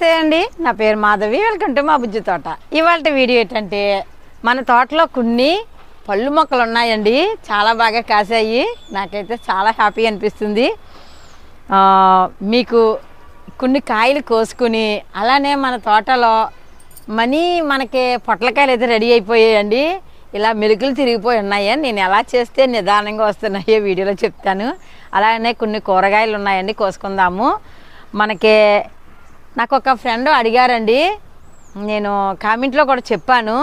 నమస్తే అండి. నా పేరు మాధవి. వెల్కమ్ టు మా బుజ్జి తోట. ఇవాళ వీడియో ఏంటంటే మన తోటలో కొన్ని పళ్ళు మొక్కలు ఉన్నాయండి. చాలా బాగా కాసాయి నాకైతే చాలా హ్యాపీ అనిపిస్తుంది. మీకు కొన్ని కాయలు కోసుకుని అలానే మన తోటలో మనీ మనకి పొట్లకాయలు అయితే రెడీ అయిపోయాయండి. ఇలా మెలుకులు తిరిగిపోయి ఉన్నాయని నేను ఎలా చేస్తే నిదానంగా వస్తున్నాయో వీడియోలో చెప్తాను. అలానే కొన్ని కూరగాయలు ఉన్నాయండి కోసుకుందాము. మనకి నాకు ఒక ఫ్రెండ్ అడిగారండి. నేను కామెంట్లో కూడా చెప్పాను.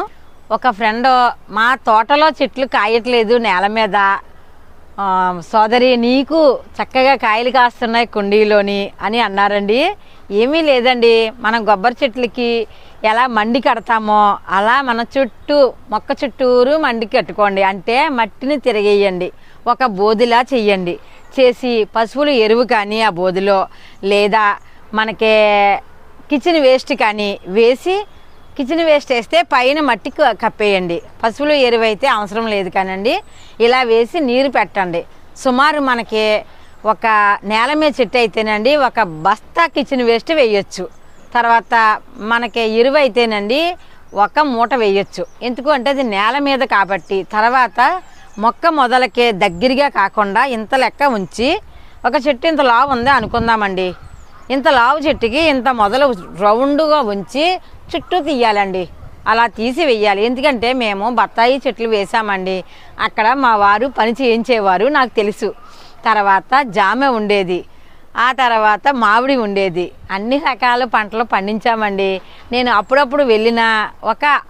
ఒక ఫ్రెండ్ మా తోటలో చెట్లు కాయట్లేదు నేల మీద. సోదరి నీకు చక్కగా కాయలు కాస్తున్నాయి కుండీలోని అని అన్నారండి. ఏమీ లేదండి. మనం కొబ్బరి చెట్లకి ఎలా మండి కడతామో అలా మన చుట్టూ మొక్క చుట్టూరు మండి కట్టుకోండి. అంటే మట్టిని తిరగేయండి. ఒక బోదిలా చెయ్యండి. చేసి పశువులు ఎరువు కానీ ఆ బోదిలో లేదా మనకి కిచెన్ వేస్ట్ కానీ వేసి కిచెన్ వేస్ట్ వేస్తే పైన మట్టి కప్పేయండి. పశువులు ఎరువు అయితే అవసరం లేదు కానండి. ఇలా వేసి నీరు పెట్టండి. సుమారు మనకి ఒక నేల మీద చెట్టు అయితేనండి ఒక బస్తా కిచెన్ వేస్ట్ వేయొచ్చు. తర్వాత మనకి ఎరువు అయితేనండి ఒక మూట వేయొచ్చు. ఎందుకు అంటే అది నేల మీద కాబట్టి తర్వాత మొక్క మొదలకే దగ్గరగా కాకుండా ఇంత లెక్క ఉంచి ఒక చెట్టు ఇంత లావు ఉంది అనుకుందామండి. ఇంత లావు చెట్టుకి ఇంత మొదలు రౌండ్గా ఉంచి చుట్టూ తీయాలండి. అలా తీసి వెయ్యాలి. ఎందుకంటే మేము బత్తాయి చెట్లు వేసామండి. అక్కడ మా వారు పని చేయించేవారు నాకు తెలుసు. తర్వాత జామ ఉండేది. ఆ తర్వాత మామిడి ఉండేది. అన్ని రకాల పంటలు పండించామండి. నేను అప్పుడప్పుడు వెళ్ళిన ఒక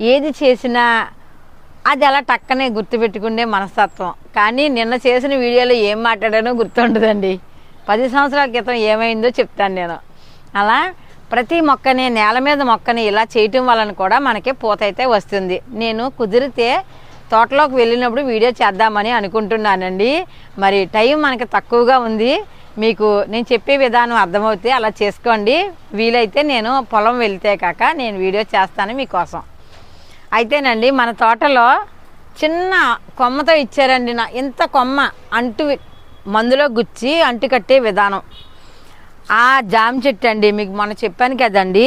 ఏది చేసినా అది అలా టక్కనే గుర్తుపెట్టుకునే మనస్తత్వం. కానీ నిన్న చేసిన వీడియోలో ఏం మాట్లాడానో గుర్తుండదండి. పది సంవత్సరాల క్రితం ఏమైందో చెప్తాను నేను. అలా ప్రతి మొక్కని నేల మీద మొక్కని ఇలా చేయటం వలన కూడా మనకి పూత అయితే వస్తుంది. నేను కుదిరితే తోటలోకి వెళ్ళినప్పుడు వీడియో చేద్దామని అనుకుంటున్నానండి. మరి టైం మనకి తక్కువగా ఉంది. మీకు నేను చెప్పే విధానం అర్థమవుతే అలా చేసుకోండి. వీలైతే నేను పొలం వెళ్తే కాక నేను వీడియో చేస్తాను మీకోసం. అయితేనండి మన తోటలో చిన్న కొమ్మతో ఇచ్చారండి నా ఇంత కొమ్మ అంటు మందులో గుచ్చి అంటు కట్టే విధానం. ఆ జామ చెట్టు అండి మీకు మొన్న చెప్పాను కదండి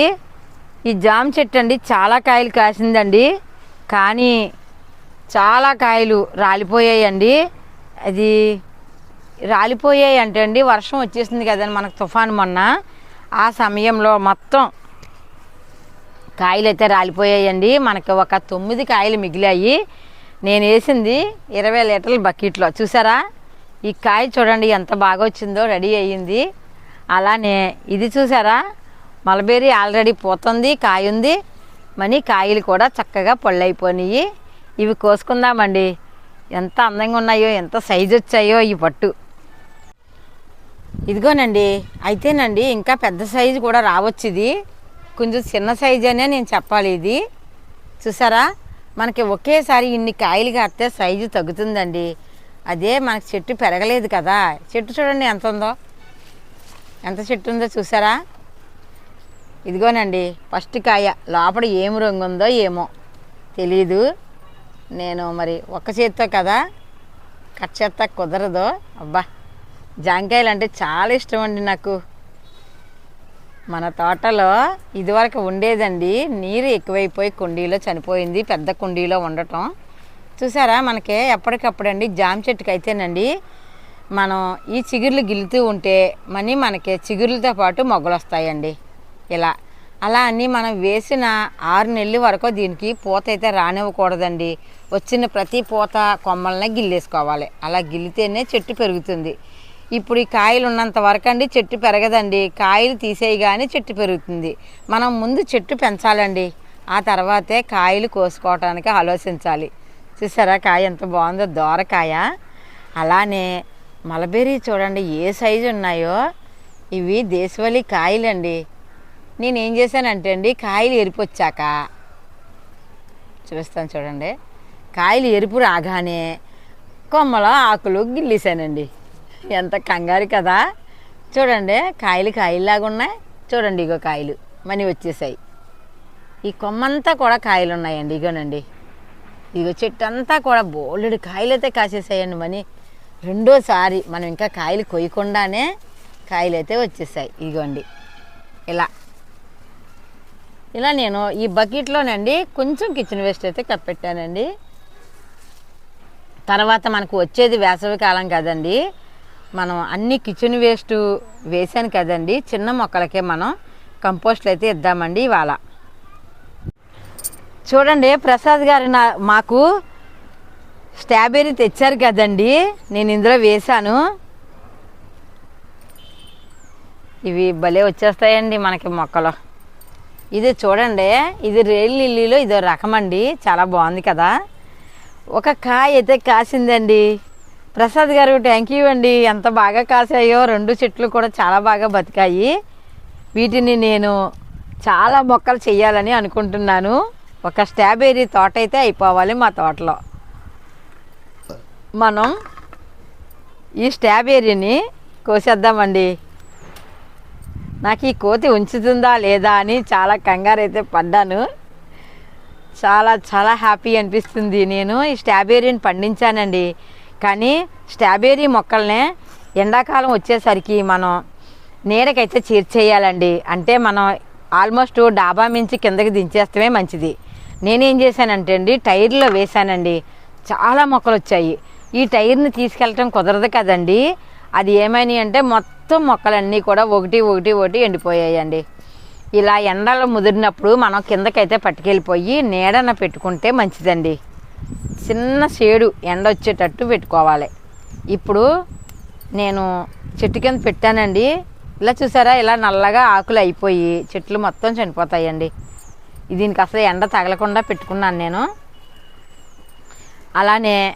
ఈ జామ చెట్టు అండి చాలా కాయలు కాసిందండి కానీ చాలా కాయలు రాలిపోయాయండి. అది రాలిపోయాయి అంటే అండి వర్షం వచ్చేసింది కదండి మనకు తుఫాను మొన్న. ఆ సమయంలో మొత్తం కాయలు అయితే రాలిపోయాయండి. మనకి ఒక తొమ్మిది కాయలు మిగిలాయి. నేను వేసింది ఇరవై లీటర్ల బకెట్లో. చూసారా? ఈ కాయ చూడండి ఎంత బాగా వచ్చిందో రెడీ అయ్యింది. అలానే ఇది చూసారా? మలబేరి ఆల్రెడీ పోతుంది కాయ ఉంది. మనీ కాయలు కూడా చక్కగా పళ్ళైపోయినాయి. ఇవి కోసుకుందామండి. ఎంత అందంగా ఉన్నాయో ఎంత సైజు వచ్చాయో ఈ పట్టు. ఇదిగోనండి అయితేనండి ఇంకా పెద్ద సైజు కూడా రావచ్చు ఇది. కొంచెం చిన్న సైజు అనే నేను చెప్పాలి ఇది. చూసారా? మనకి ఒకేసారి ఇన్ని కాయలు కాస్తే సైజు తగ్గుతుందండి. అదే మనకు చెట్టు పెరగలేదు కదా. చెట్టు చూడండి ఎంత ఉందో. ఎంత చెట్టు ఉందో చూసారా? ఇదిగోనండి ఫస్ట్ కాయ. లోపల ఏం రంగు ఉందో ఏమో. తెలీదు. నేను మరి ఒక్క చేత్తో కదా. కట్ చేత్తా కుదరదు. అబ్బా జాంకాయలు అంటే చాలా ఇష్టం అండి నాకు. మన తోటలో ఇదివరకు ఉండేదండి. నీరు ఎక్కువైపోయి కుండీలో చనిపోయింది. పెద్ద కుండీలో ఉండటం. చూసారా మనకి ఎప్పటికప్పుడండి జామ చెట్టుకి అయితేనండి మనం ఈ చిగుర్లు గిలుతూ ఉంటే మనీ మనకి చిగుర్లతో పాటు మొగ్గలు వస్తాయండి ఇలా అలా అని మనం వేసిన ఆరు నెలల వరకు దీనికి పూత అయితే రానివ్వకూడదండి. వచ్చిన ప్రతి పూత కొమ్మలనే గిల్లేసుకోవాలి. అలా గిల్లితేనే చెట్టు పెరుగుతుంది. ఇప్పుడు ఈ కాయలు ఉన్నంత వరకు అండి చెట్టు పెరగదండి. కాయలు తీసేయగానే చెట్టు పెరుగుతుంది. మనం ముందు చెట్టు పెంచాలండి. ఆ తర్వాతే కాయలు కోసుకోవటానికి ఆలోచించాలి. చూసారా కాయ ఎంత బాగుందో? దోరకాయ. అలానే మలబెర్రీ చూడండి ఏ సైజు ఉన్నాయో? ఇవి దేశవాళీ కాయలండి. నేను ఏం చేశానంటే అండి కాయలు ఎరిపొచ్చాక చూస్తాను చూడండి. కాయలు ఎరుపు రాగానే కొమ్మలో ఆకులు గిల్లేశానండి. ఎంత కంగారు కదా? చూడండి కాయలు కాయల్లాగా ఉన్నాయి. చూడండి ఇగో కాయలు మనీ వచ్చేసాయి. ఈ కొమ్మంతా కూడా కాయలు ఉన్నాయండి ఇగోనండి. ఇగో చెట్టు అంతా కూడా బోలెడు కాయలు అయితే కాసేసాయండి మనీ. రెండోసారి మనం ఇంకా కాయలు కొయ్యకుండానే కాయలు అయితే వచ్చేసాయి. ఇదిగోండి ఇలా. ఇలా నేను ఈ బకెట్లోనండి కొంచెం కిచెన్ వేస్ట్ అయితే కప్పెట్టానండి. తర్వాత మనకు వచ్చేది వేసవి కాలం కదండి. మనం అన్ని కిచెన్ వేస్ట్ వేసాను కదండి. చిన్న మొక్కలకే మనం కంపోస్ట్లు అయితే ఇద్దామండి ఇవాళ. చూడండి ప్రసాద్ గారు నా మాకు స్ట్రాబెర్రీ తెచ్చారు కదండి. నేను ఇందులో వేశాను. ఇవి భలే వచ్చేస్తాయండి మనకి మొక్కలు. ఇది చూడండి ఇది రేల్ లిల్లీలో ఇదో రకం అండి. చాలా బాగుంది కదా. ఒక కాయ అయితే కాసిందండి. ప్రసాద్ గారు థ్యాంక్ యూ అండి. ఎంత బాగా కాసాయో. రెండు చెట్లు కూడా చాలా బాగా బతికాయి. వీటిని నేను చాలా మొక్కలు చేయాలని అనుకుంటున్నాను. ఒక స్ట్రాబెర్రీ తోట అయితే అయిపోవాలి మా తోటలో. మనం ఈ స్ట్రాబెర్రీని కోసేద్దామండి. నాకు ఈ కోతి ఉంచుతుందా లేదా అని చాలా కంగారు అయితే పడ్డాను. చాలా చాలా హ్యాపీ అనిపిస్తుంది. నేను ఈ స్ట్రాబెర్రీని పండించానండి. కానీ స్ట్రాబెర్రీ మొక్కల్ని ఎండాకాలం వచ్చేసరికి మనం నీడకైతే చేర్చేయాలండి. అంటే మనం ఆల్మోస్ట్ డాబా మించి కిందకి దించేస్తమే మంచిది. నేనేం చేశానంటే అండి టైర్లో వేశానండి. చాలా మొక్కలు వచ్చాయి. ఈ టైర్ని తీసుకెళ్ళటం కుదరదు కదండి. అది ఏమైనాయి అంటే మొత్తం మొక్కలన్నీ కూడా ఒకటి ఒకటి ఒకటి ఎండిపోయాయండి. ఇలా ఎండలు ముదిరినప్పుడు మనం కిందకైతే పట్టుకెళ్ళిపోయి నీడన పెట్టుకుంటే మంచిదండి. చిన్న షేడు ఎండ వచ్చేటట్టు పెట్టుకోవాలి. ఇప్పుడు నేను చెట్టు కింద పెట్టానండి. ఇలా చూసారా ఇలా నల్లగా ఆకులు అయిపోయి చెట్లు మొత్తం చనిపోతాయండి. దీనికి అసలు ఎండ తగలకుండా పెట్టుకున్నాను నేను. అలానే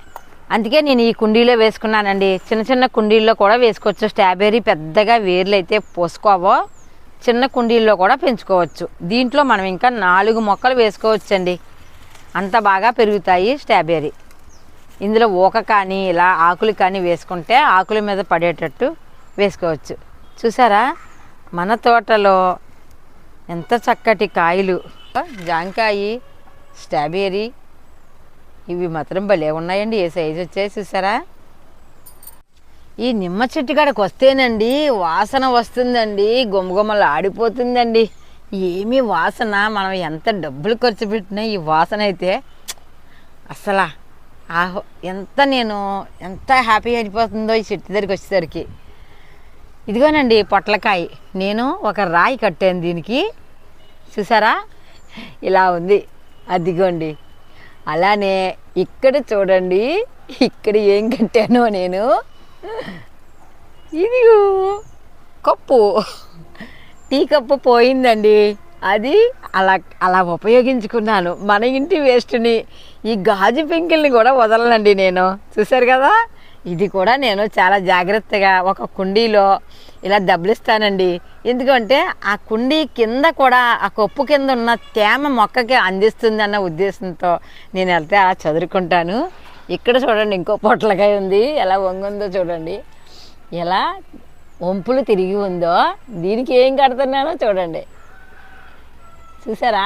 అందుకే నేను ఈ కుండీలో వేసుకున్నానండి. చిన్న చిన్న కుండీల్లో కూడా వేసుకోవచ్చు. స్ట్రాబెర్రీ పెద్దగా వేర్లు అయితే పోసుకోవో చిన్న కుండీల్లో కూడా పెంచుకోవచ్చు. దీంట్లో మనం ఇంకా నాలుగు మొక్కలు వేసుకోవచ్చండి. అంత బాగా పెరుగుతాయి స్ట్రాబెర్రీ. ఇందులో ఊక కానీ ఇలా ఆకులు కానీ వేసుకుంటే ఆకుల మీద పడేటట్టు వేసుకోవచ్చు. చూసారా? మన తోటలో ఎంత చక్కటి కాయలు. జాంకాయి స్ట్రాబెర్రీ ఇవి మాత్రం భలే ఉన్నాయండి. ఏ సైజు వచ్చాయి చూసారా? ఈ నిమ్మ చెట్టు కాడకు వస్తేనండి వాసన వస్తుందండి. గుమ్మగుమ్మలు ఆడిపోతుందండి. ఏమీ వాసన మనం ఎంత డబ్బులు ఖర్చు పెట్టినా ఈ వాసన అయితే అసలు ఆహో ఎంత నేను ఎంత హ్యాపీ అయిపోతుందో ఈ చెట్టు దగ్గరికి వచ్చేసరికి. ఇదిగోనండి పొట్లకాయ. నేను ఒక రాయి కట్టాను దీనికి. చూసారా? ఇలా ఉంది. అదిగోండి. అలానే ఇక్కడ చూడండి. ఇక్కడ ఏం కట్టానో నేను. ఇదిగో కప్పు. టీ కప్పు పోయిందండి. అది అలా అలా ఉపయోగించుకున్నాను. మన ఇంటి వేస్ట్ని ఈ గాజు పెంకిల్ని కూడా వదలనండి నేను. చూసారు కదా? ఇది కూడా నేను చాలా జాగ్రత్తగా ఒక కుండీలో ఇలా దబ్బులిస్తానండి. ఎందుకంటే ఆ కుండీ కింద కూడా ఆ కప్పు కింద ఉన్న తేమ మొక్కకి అందిస్తుంది అన్న ఉద్దేశంతో నేను వెళ్తే అలా చదురుకుంటాను. ఇక్కడ చూడండి ఇంకో పొట్లకాయ ఉంది. ఎలా వంగుందో చూడండి. ఎలా వంపులు తిరిగి ఉందో దీనికి ఏం కడుతున్నానో చూడండి. చూసారా?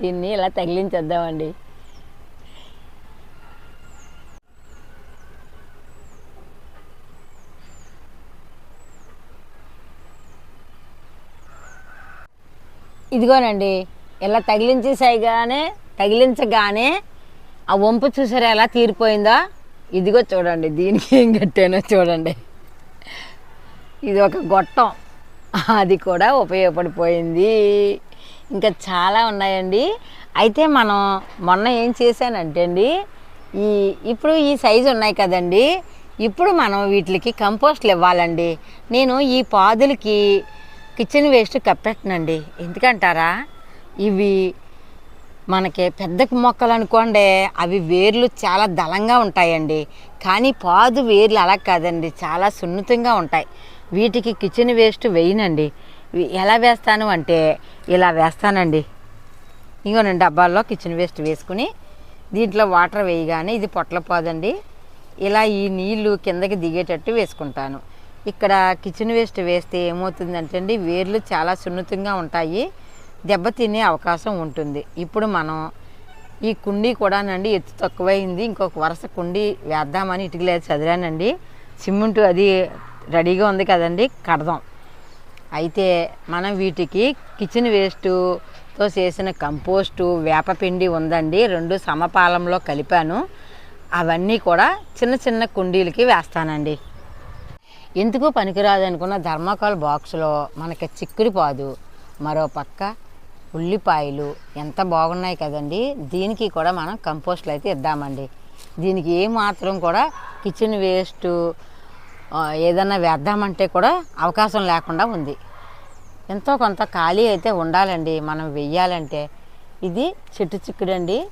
దీన్ని ఇలా తగిలించేద్దామండి. ఇదిగోనండి ఇలా తగిలించేసాయిగానే తగిలించగానే ఆ వంపు చూసారా ఎలా తీరిపోయిందో? ఇదిగో చూడండి దీనికి ఏం కట్టానో చూడండి. ఇది ఒక గొట్టం. అది కూడా ఉపయోగపడిపోయింది. ఇంకా చాలా ఉన్నాయండి. అయితే మనం మొన్న ఏం చేశానంటే అండి ఈ ఇప్పుడు ఈ సైజు ఉన్నాయి కదండి ఇప్పుడు మనం వీటికి కంపోస్ట్లు ఇవ్వాలండి. నేను ఈ పాదులకి కిచెన్ వేస్ట్ కప్పెట్టనండి. ఎందుకంటారా? ఇవి మనకి పెద్ద మొక్కలు అనుకోండి అవి వేర్లు చాలా దళంగా ఉంటాయండి. కానీ పాదు వేర్లు అలా కాదండి చాలా సున్నితంగా ఉంటాయి. వీటికి కిచెన్ వేస్ట్ వేయనండి. ఎలా వేస్తాను అంటే ఇలా వేస్తానండి. ఇగోనండి డబ్బాల్లో కిచెన్ వేస్ట్ వేసుకుని దీంట్లో వాటర్ వేయగానే ఇది పొట్ల పాదండి. ఇలా ఈ నీళ్ళు కిందకి దిగేటట్టు వేసుకుంటాను. ఇక్కడ కిచెన్ వేస్ట్ వేస్తే ఏమవుతుందంటే అండి వేర్లు చాలా సున్నితంగా ఉంటాయి దెబ్బతినే అవకాశం ఉంటుంది. ఇప్పుడు మనం ఈ కుండీ కూడానండి ఎత్తు తక్కువైంది ఇంకొక వరుస కుండీ వేద్దామని ఇటుకలేదు చదివానండి సిమెంట్ అది రెడీగా ఉంది కదండి కడదాం. అయితే మనం వీటికి కిచెన్ వేస్టుతో చేసిన కంపోస్టు వేపపిండి ఉందండి రెండు సమపాలంలో కలిపాను. అవన్నీ కూడా చిన్న చిన్న కుండీలకి వేస్తానండి. ఎందుకు పనికిరాదు అనుకున్న ధర్మకాల్ బాక్స్లో మనకి చిక్కుడు పాదు మరో పక్క ఉల్లిపాయలు ఎంత బాగున్నాయి కదండి. దీనికి కూడా మనం కంపోస్ట్లు అయితే ఇద్దామండి. దీనికి ఏ మాత్రం కూడా కిచెన్ వేస్ట్ ఏదన్నా వేద్దామంటే కూడా అవకాశం లేకుండా ఉంది. ఎంతో కొంత ఖాళీ అయితే ఉండాలండి. మనం వెయ్యాలంటే. ఇది చెట్టు చిక్కుడండి.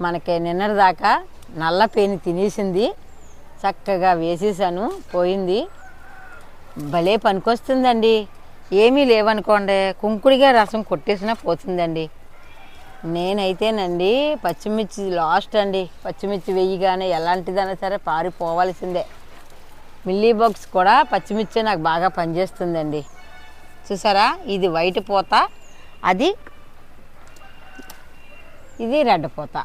మనకి నిన్నటిదాకా నల్ల పేని తినేసింది. చక్కగా వేసేసాను. పోయింది. భలే పనికొస్తుందండి. ఏమీ లేవనుకోండి కుంకుడిగా రసం కొట్టేసినా పోతుందండి. నేనైతేనండి పచ్చిమిర్చి లాస్ట్ అండి. పచ్చిమిర్చి వెయ్యిగానే ఎలాంటిదైనా సరే పారిపోవాల్సిందే. మిల్లీ బాక్స్ కూడా పచ్చిమిర్చి నాకు బాగా పనిచేస్తుందండి. చూసారా? ఇది వైట్ పూత అది ఇది రెడ్ పూత.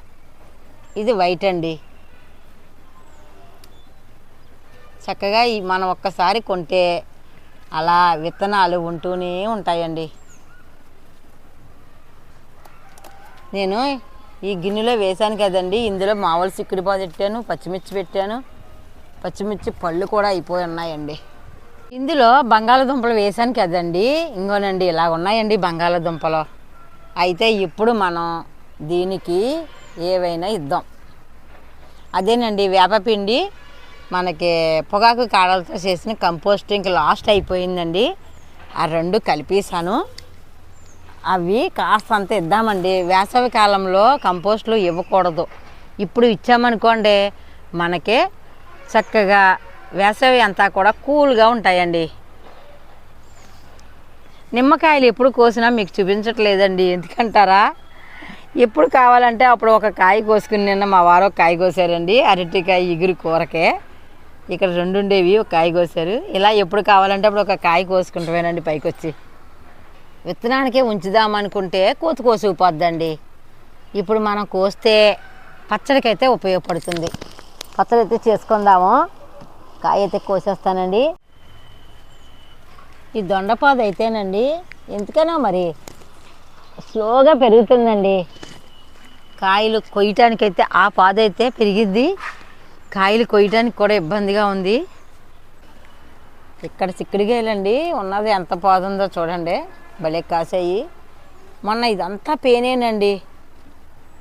ఇది వైట్ అండి. చక్కగా ఈ మనం ఒక్కసారి కొంటే అలా విత్తనాలు ఉంటూనే ఉంటాయండి. నేను ఈ గిన్నెలో వేశాను కదండి. ఇందులో మామూలు సిక్కుడు పెట్టాను పచ్చిమిర్చి పెట్టాను. పచ్చిమిర్చి పళ్ళు కూడా అయిపోయి ఉన్నాయండి. ఇందులో బంగాళదుంపలు వేశాను కదండి. ఇంకోనండి ఇలా ఉన్నాయండి బంగాళదుంపలు. అయితే ఇప్పుడు మనం దీనికి ఏవైనా ఇద్దాం. అదేనండి వేపపిండి మనకి పొగాకు కాడలతో చేసిన కంపోస్ట్ ఇంక లాస్ట్ అయిపోయిందండి. ఆ రెండు కలిపేసాను అవి కాస్తంత ఇద్దామండి. వేసవి కాలంలో కంపోస్ట్లు ఇవ్వకూడదు. ఇప్పుడు ఇచ్చామనుకోండి మనకి చక్కగా వేసవి అంతా కూడా కూల్గా ఉంటాయండి. నిమ్మకాయలు ఎప్పుడు కోసినా మీకు చూపించట్లేదండి. ఎందుకంటారా? ఎప్పుడు కావాలంటే అప్పుడు ఒక కాయ కోసుకుని నిన్న మా వారు కాయ కోసారండి. అరటికాయ ఇగురు కూరకే. ఇక్కడ రెండు ఉండేవి ఒక కాయ కోసారు. ఇలా ఎప్పుడు కావాలంటే అప్పుడు ఒక కాయ కోసుకుంటామేనండి పైకి వచ్చి విత్తనానికే ఉంచుదామనుకుంటే కోత కోసుకుపోద్దండి. ఇప్పుడు మనం కోస్తే పచ్చడికైతే ఉపయోగపడుతుంది. పచ్చడి అయితే చేసుకుందాము. కాయ అయితే కోసేస్తానండి. ఈ దొండపాదు అయితేనండి ఎందుకనో మరి స్లోగా పెరుగుతుందండి. కాయలు కొయ్యటానికైతే ఆ పాద అయితే పెరిగిద్ది. కాయలు కొయ్యటానికి కూడా ఇబ్బందిగా ఉంది. ఇక్కడ చిక్కుడుకాయలండి. ఉన్నది ఎంత పోదుందో చూడండి. భలే కాసాయి. మొన్న ఇదంతా పేనేనండి.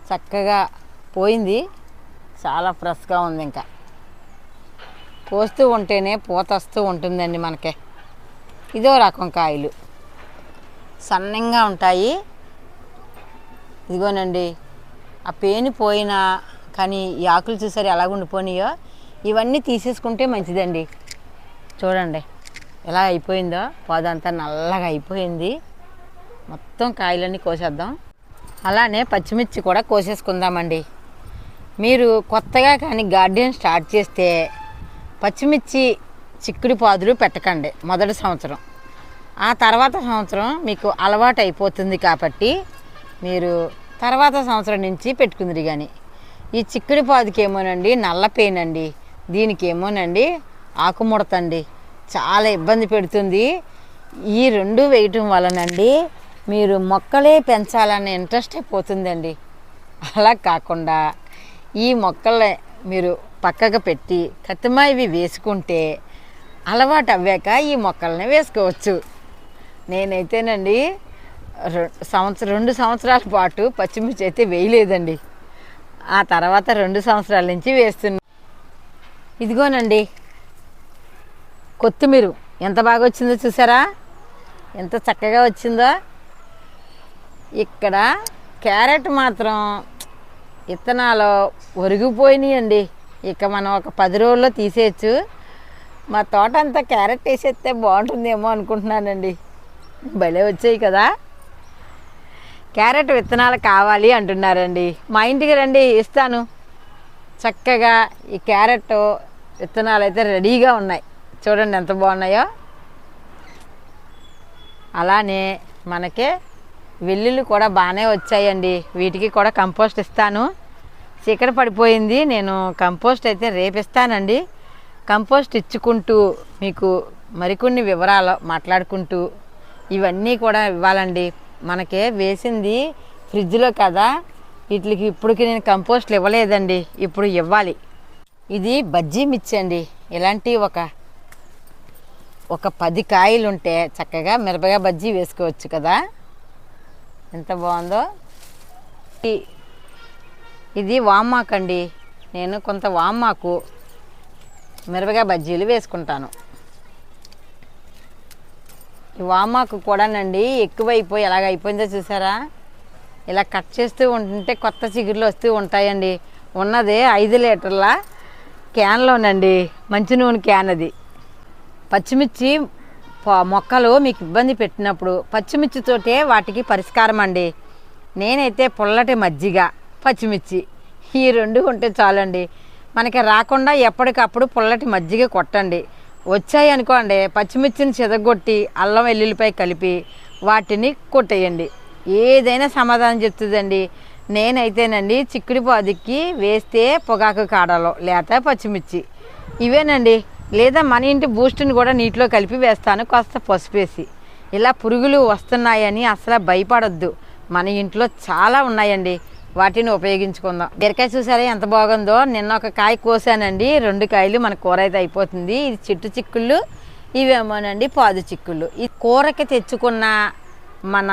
చక్కగా పోయింది. చాలా ఫ్రెష్గా ఉంది ఇంకా. పోస్తూ ఉంటేనే పూత వస్తూ ఉంటుందండి మనకి. ఇదో రకం కాయలు. సన్నంగా ఉంటాయి. ఇదిగోనండి. ఆ పేను పోయినా కానీ ఈ ఆకులు చూసారు ఎలా ఉండిపోయినాయో? ఇవన్నీ తీసేసుకుంటే మంచిదండి. చూడండి. ఎలా అయిపోయిందో? పొదంతా నల్లగా అయిపోయింది. మొత్తం కాయలన్నీ కోసేద్దాం. అలానే పచ్చిమిర్చి కూడా కోసేసుకుందామండి. మీరు కొత్తగా కానీ గార్డెన్ స్టార్ట్ చేస్తే పచ్చిమిర్చి చిక్కుడు పాదులు పెట్టకండి మొదటి సంవత్సరం. ఆ తర్వాత సంవత్సరం మీకు అలవాటు అయిపోతుంది కాబట్టి మీరు తర్వాత సంవత్సరం నుంచి పెట్టుకుందిరి కానీ ఈ చిక్కుడు పాదుకి ఏమోనండి నల్ల అండి దీనికి ఏమోనండి ఆకుముడతండి. చాలా ఇబ్బంది పెడుతుంది. ఈ రెండు వేయటం వలనండి మీరు మొక్కలే పెంచాలనే ఇంట్రెస్ట్ పోతుందండి అలా కాకుండా ఈ మొక్కలే మీరు పక్కకు పెట్టి కత్తిమా ఇవి వేసుకుంటే అలవాటు అవ్వాక ఈ మొక్కల్ని వేసుకోవచ్చు. నేనైతేనండి సంవత్సరం రెండు సంవత్సరాల పాటు పచ్చిమిర్చి అయితే వేయలేదండి. ఆ తర్వాత రెండు సంవత్సరాల నుంచి వేస్తున్నా. ఇదిగోనండి కొత్తిమీర ఎంత బాగా వచ్చిందో చూసారా? ఎంత చక్కగా వచ్చిందో. ఇక్కడ క్యారెట్ మాత్రం విత్తనాలు ఒరిగిపోయినాయండి. ఇక మనం ఒక పది రోజుల్లో తీసేయచ్చు. మా తోట అంతా క్యారెట్ వేసేస్తే బాగుంటుందేమో అనుకుంటున్నానండి. భలే వచ్చాయి కదా. క్యారెట్ విత్తనాలు కావాలి అంటున్నారండి. మా ఇంటికి రండి ఇస్తాను. చక్కగా ఈ క్యారెట్ విత్తనాలు అయితే రెడీగా ఉన్నాయి. చూడండి ఎంత బాగున్నాయో. అలానే మనకి వెల్లుల్లి కూడా బాగానే వచ్చాయండి. వీటికి కూడా కంపోస్ట్ ఇస్తాను. చీకట పడిపోయింది. నేను కంపోస్ట్ అయితే రేపిస్తానండి. కంపోస్ట్ ఇచ్చుకుంటూ మీకు మరికొన్ని వివరాలు మాట్లాడుకుంటూ ఇవన్నీ కూడా ఇవ్వాలండి. మనకే వేసింది ఫ్రిడ్జ్లో కదా వీటికి ఇప్పటికి నేను కంపోస్ట్లు ఇవ్వలేదండి. ఇప్పుడు ఇవ్వాలి. ఇది బజ్జీ మిర్చి అండి. ఇలాంటి ఒక ఒక పది కాయలు ఉంటే చక్కగా మిరపగా బజ్జీ వేసుకోవచ్చు కదా. ఎంత బాగుందో. ఇది వామాకు అండి నేను కొంత వామాకు మిరపగా బజ్జీలు వేసుకుంటాను. వామాకు కూడానండి ఎక్కువైపోయి ఎలాగ అయిపోయిందో చూసారా? ఇలా కట్ చేస్తూ ఉంటుంటే కొత్త చిగుర్లు వస్తూ ఉంటాయండి. ఉన్నది ఐదు లీటర్ల క్యాన్లోనండి మంచి నూనె క్యాన్ అది పచ్చిమిర్చి మొక్కలు మీకు ఇబ్బంది పెట్టినప్పుడు పచ్చిమిర్చితోటే వాటికి పరిష్కారం అండి నేనైతే పుల్లటి మజ్జిగ పచ్చిమిర్చి ఈ రెండు ఉంటే చాలండి. మనకి రాకుండా ఎప్పటికప్పుడు పుల్లటి మజ్జిగ కొట్టండి. వచ్చాయి అనుకోండి పచ్చిమిర్చిని చెదగొట్టి అల్లం వెల్లుల్లిపై కలిపి వాటిని కొట్టేయండి. ఏదైనా సమాధానం చెప్తుందండి. నేనైతేనండి చిక్కుడు పాదికి వేస్తే పొగాకు కాడలో లేత పచ్చిమిర్చి. ఇవేనండి. లేదా మన ఇంటి బూస్ట్ని కూడా నీటిలో కలిపి వేస్తాను కాస్త పసుపేసి. ఇలా పురుగులు వస్తున్నాయని అసలు భయపడొద్దు. మన ఇంట్లో చాలా ఉన్నాయండి. వాటిని ఉపయోగించుకుందాం. బీరకాయ చూసారా ఎంత బాగుందో? నిన్న ఒక కాయ కోసానండి. రెండు కాయలు మన కూర అయితే అయిపోతుంది. ఇది చెట్టు చిక్కుళ్ళు ఇవేమోనండి పాదు చిక్కుళ్ళు. ఈ కూరకి తెచ్చుకున్న మన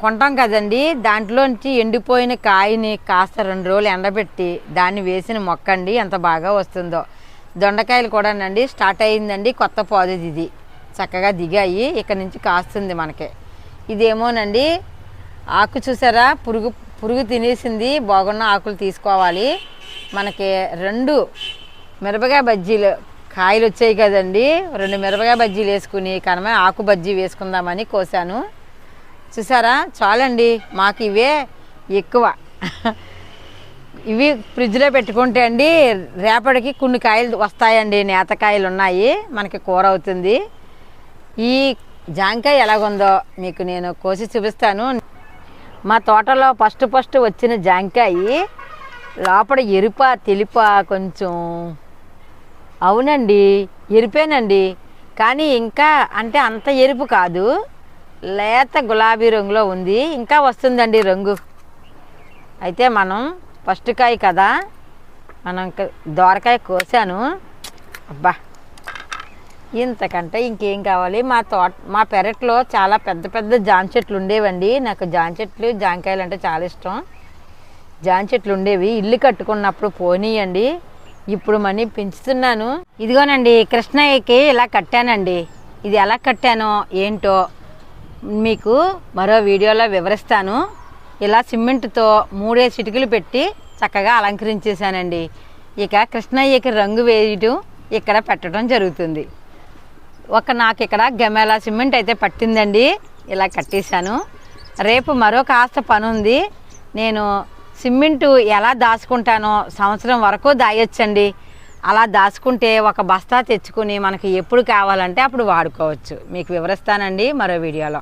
కొంటాం కదండి దాంట్లోంచి ఎండిపోయిన కాయని కాస్త రెండు రోజులు ఎండబెట్టి దాన్ని వేసిన మొక్క అండి ఎంత బాగా వస్తుందో. దొండకాయలు కూడానండి స్టార్ట్ అయిందండి కొత్త పాదుది ఇది. చక్కగా దిగాయి ఇక్కడ నుంచి కాస్తుంది మనకి. ఇదేమోనండి ఆకు చూసారా? పురుగు పురుగు తినేసింది బాగున్న ఆకులు తీసుకోవాలి. మనకి రెండు మిరపకాయ బజ్జీలు కాయలు వచ్చాయి కదండి. రెండు మిరపకాయ బజ్జీలు వేసుకుని కనమే ఆకు బజ్జీ వేసుకుందామని కోసాను. చూసారా? చాలండి. మాకు ఇవే ఎక్కువ. ఇవి ఫ్రిడ్జ్లో పెట్టుకుంటే అండి రేపటికి కొన్ని కాయలు వస్తాయండి. నేతకాయలు ఉన్నాయి. మనకి కూర అవుతుంది. ఈ జాంకాయ ఎలాగుందో మీకు నేను కోసి చూపిస్తాను. మా తోటలో ఫస్ట్ ఫస్ట్ వచ్చిన జాంకాయ లోపల ఎరుప తెలిప కొంచెం. అవునండి ఎరిపేనండి. కానీ ఇంకా అంటే అంత ఎరుపు కాదు. లేత గులాబీ రంగులో ఉంది. ఇంకా వస్తుందండి రంగు. అయితే మనం ఫస్ట్ కాయ కదా మనం ఇంకా దోరకాయ కోసాను. అబ్బా ఇంతకంటే ఇంకేం కావాలి? మా తోట మా పెరట్లో చాలా పెద్ద పెద్ద జాన్ చెట్లు ఉండేవండి. నాకు జాన్ చెట్లు జాంకాయలు అంటే చాలా ఇష్టం. జాన్ చెట్లు ఉండేవి. ఇల్లు కట్టుకున్నప్పుడు పోనీయండి. ఇప్పుడు మనీ పెంచుతున్నాను. ఇదిగోనండి కృష్ణయ్యకి ఇలా కట్టానండి. ఇది ఎలా కట్టానో ఏంటో మీకు మరో వీడియోలో వివరిస్తాను. ఇలా సిమెంట్తో మూడే చిటికలు పెట్టి చక్కగా అలంకరించేశానండి. ఇక కృష్ణయ్యకి రంగు వేయటం ఇక్కడ పెట్టడం జరుగుతుంది. ఒక నాకు ఇక్కడ గమేలా సిమెంట్ అయితే పట్టిందండి. ఇలా కట్టేశాను. రేపు మరో కాస్త పని ఉంది నేను సిమెంటు ఎలా దాచుకుంటానో సంవత్సరం వరకు దాయొచ్చండి. అలా దాచుకుంటే ఒక బస్తా తెచ్చుకుని మనకి ఎప్పుడు కావాలంటే అప్పుడు వాడుకోవచ్చు. మీకు వివరిస్తానండి మరో వీడియోలో.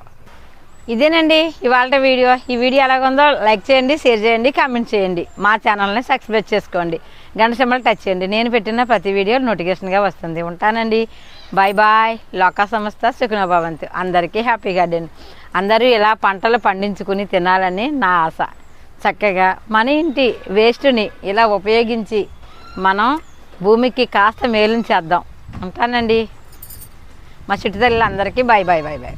ఇదేనండి ఇవాళ వీడియో. ఈ వీడియో ఎలాగుందో లైక్ చేయండి షేర్ చేయండి కామెంట్ చేయండి. మా ఛానల్ని సబ్స్క్రైబ్ చేసుకోండి. గంట సింబల్ టచ్ చేయండి. నేను పెట్టిన ప్రతి వీడియో నోటిఫికేషన్గా వస్తుంది. ఉంటానండి. బాయ్ బాయ్ లోక సంస్థ సుఖనభవంతు అందరికీ హ్యాపీ గార్డెన్ అందరూ ఇలా పంటలు పండించుకుని తినాలని నా ఆశ చక్కగా మన ఇంటి వేస్ట్ని ఇలా ఉపయోగించి మనం భూమికి కాస్త మేలుని చేద్దాం ఉంటానండి మా చిట్టుతల్లి అందరికీ బాయ్ బాయ్ బాయ్ బాయ్